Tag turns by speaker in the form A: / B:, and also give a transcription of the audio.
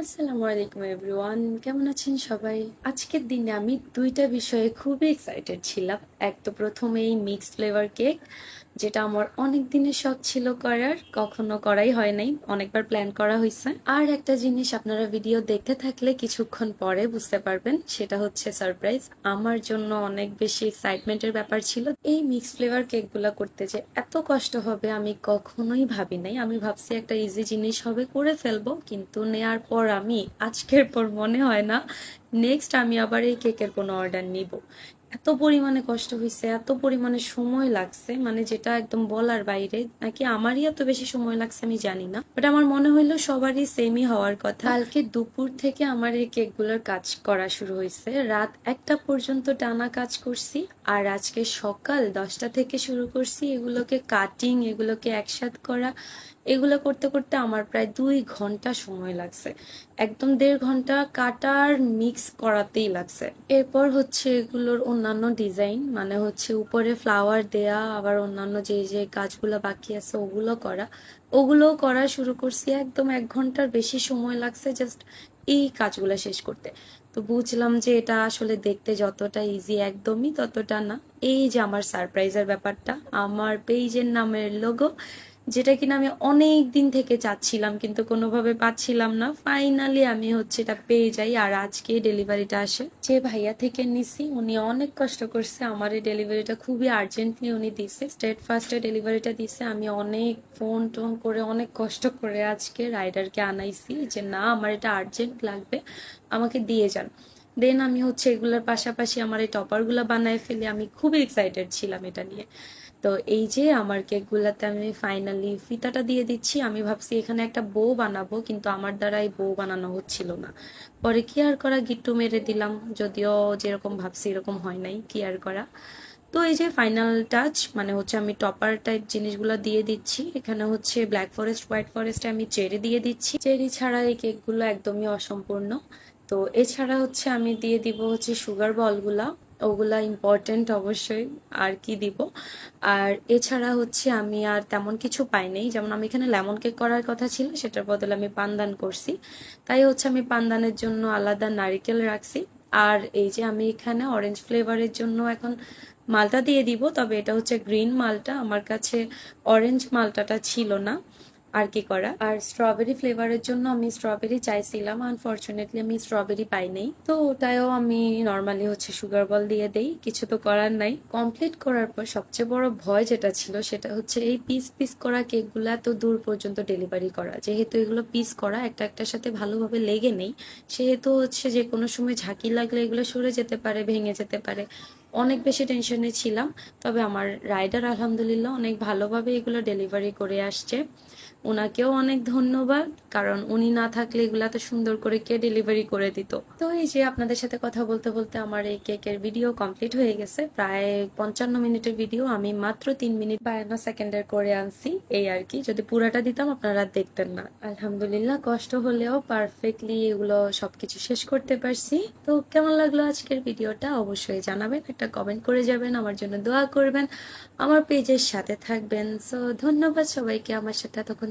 A: আসসালামু আলাইকুম এভরিওয়ান কেমন আছেন সবাই? আজকের দিনে আমি দুইটা বিষয়ে খুবই এক্সাইটেড ছিলাম। এক তো প্রথমেই মিক্স ফ্লেভার কেক যেটা আমার অনেক দিনের শখ ছিল করার, কখনো করাই হয় নাই, অনেকবার প্ল্যান করা হয়েছে আর একটা জিনিস আপনারা ভিডিও দেখতে থাকলে কিছুক্ষণ পরে বুঝতে পারবেন, সেটা হচ্ছে সারপ্রাইজ আমার জন্য অনেক বেশি এক্সাইটমেন্টের ব্যাপার ছিল। এই মিক্স ফ্লেভার কেকগুলো করতে যে এত কষ্ট হবে আমি কখনোই ভাবি নাই। আমি ভাবছি একটা ইজি জিনিস হবে, করে ফেলব, কিন্তু নেয়ার পর আমি আজকের পর মনে হয় না নেক্সট আমি আবার এই কেকের কোনো অর্ডার নিব। এত পরিমাণে কষ্ট হয়েছে এত পরিমাণে সময় লাগছে মানে যেটা একদম বলার বাইরে, নাকি আমারই এত বেশি সময় লাগছে আমি জানি না। বাট আমার মনে হইল সবারই সেমই হওয়ার কথা। কালকে দুপুর থেকে আমার এই কেকগুলোর কাজ করা শুরু হয়েছে রাত একটা পর্যন্ত টানা কাজ করছি, আর আজকে সকাল দশটা থেকে শুরু করছি এগুলোকে কাটিং এগুলোকে একসাথ করা। এগুলো করতে করতে আমার প্রায় দুই ঘণ্টা সময় লাগছে। একদম দেড় ঘণ্টা কাটার মিক্স করাতেই লাগছে। এরপর হচ্ছে এগুলোর অন্যান্য ডিজাইন মানে হচ্ছে উপরে ফ্লাওয়ার দেয়া, আবার অন্যান্য যে যে কাজগুলো বাকি আছে ওগুলো করা। ওগুলো করা শুরু করছি, একদম এক ঘণ্টার বেশি সময় লাগছে জাস্ট এই কাজগুলো শেষ করতে। তো বুঝলাম যে এটা আসলে দেখতে যতটা ইজি একদমই ততটা না। এই যে আমার সারপ্রাইজের ব্যাপারটা, আমার পেজের নামের লোগো যেটা কিনা আমি অনেক দিন থেকে চাচ্ছিলাম, কিন্তু কোনোভাবে পাচ্ছিলাম না। ফাইনালি আমি হচ্ছে এটা পেয়ে যাই, আর আজকে ডেলিভারিটা আসে। যে ভাইয়া থেকে নিছি, উনি অনেক কষ্ট করছে, আমার এই ডেলিভারিটা খুবই আর্জেন্টলি উনি দিছে। স্টেট ফার্স্টে ডেলিভারিটা দিছে, আমি অনেক ফোন টোন করে অনেক কষ্ট করে আজকে রাইডারকে আনাইছি যে, না, আমার এটা আর্জেন্ট লাগবে, আমাকে দিয়ে যান। দেন আমি হচ্ছে এগুলোর পাশাপাশি আমার এই টপারগুলো বানায় ফেলে, আমি খুবই এক্সাইটেড ছিলাম এটা নিয়ে। তো এই যে আমার কেকগুলাতে আমি ফাইনালি ফিতাটা দিয়ে দিচ্ছি, আমি ভাবছি এখানে একটা বউ বানাবো, কিন্তু আমার দ্বারা এই বউ বানানো হচ্ছিল না। পরে কি আর করা? গিট্টু মেরে দিলাম, যদিও যেরকম ভাবছি এরকম হয় নাই, কি আর করা? তো এই যে ফাইনাল টাচ মানে হচ্ছে আমি টপার টাইপ জিনিসগুলো দিয়ে দিচ্ছি, এখানে হচ্ছে ব্ল্যাক ফরেস্ট হোয়াইট ফরেস্টে আমি চেরি দিয়ে দিচ্ছি। চেরি ছাড়া এই কেকগুলো একদমই অসম্পূর্ণ। তো এছাড়া হচ্ছে আমি দিয়ে দিব হচ্ছে সুগার বলগুলা ওগুলা ইম্পর্টেন্ট অবশ্যই, আর কি দিব? আর এছাড়া হচ্ছে আমি আর তেমন কিছু পাই নাই। যেমন আমি এখানে লেমন কেক করার কথা ছিল, সেটার বদলে আমি পানদান করছি। তাই হচ্ছে আমি পানদানের জন্য আলাদা নারিকেল রাখছি। আর এই যে আমি এখানে অরেঞ্জ ফ্লেভারের জন্য এখন মালটা দিয়ে দিব, তবে এটা হচ্ছে গ্রিন মালটা। আমার কাছে অরেঞ্জ মালটাটা ছিল না। আর কি করা? আর স্ট্রবেরি ফ্লেভারের জন্য আমি স্ট্রবেরি চাইছিলাম। আনফর্চুনেটলি আমি স্ট্রবেরি পাই নাই। তো ওটাও আমি নর্মালি হচ্ছে সুগার বল দিয়ে দেই। কিছু তো করার নাই। কমপ্লিট করার পর সবচেয়ে বড় ভয় যেটা ছিল, সেটা হচ্ছে এই পিস পিস করা কেকগুলো এত দূর পর্যন্ত ডেলিভারি করা। যেহেতু এগুলো পিস করা, একটা একটার সাথে ভালোভাবে লেগে নেই। সেহেতু হচ্ছে যে কোনো সময় ঝাঁকি লাগলে এগুলো সরে যেতে পারে, ভেঙে যেতে পারে। অনেক বেশি টেনশনে ছিলাম। তবে আমার রাইডার আলহামদুলিল্লাহ অনেক ভালোভাবে এগুলো ডেলিভারি করে আসছে। ওনাকেও অনেক ধন্যবাদ, কারণ উনি না থাকলে এগুলা তো সুন্দর করে কে ডেলিভারি করে দিত। তো এই যে আপনাদের সাথে কথা বলতে বলতে আমার এই কেকের ভিডিও কমপ্লিট হয়ে গেছে। প্রায় পঞ্চান্ন মিনিটের ভিডিও আমি মাত্র তিন মিনিট বায়ান্ন সেকেন্ডের করে আনছি। এই আর কি, যদি পুরাটা দিতাম আপনারা দেখতেন না। আলহামদুলিল্লাহ, কষ্ট হলেও পারফেক্টলি এগুলো সবকিছু শেষ করতে পারছি। তো কেমন লাগল আজকের ভিডিওটা অবশ্যই জানাবেন, একটা কমেন্ট করে যাবেন, আমার জন্য দোয়া করবেন। আমার পেজের সাথে থাকবেন। সো ধন্যবাদ সবাইকে আমার সাথে এতক্ষণ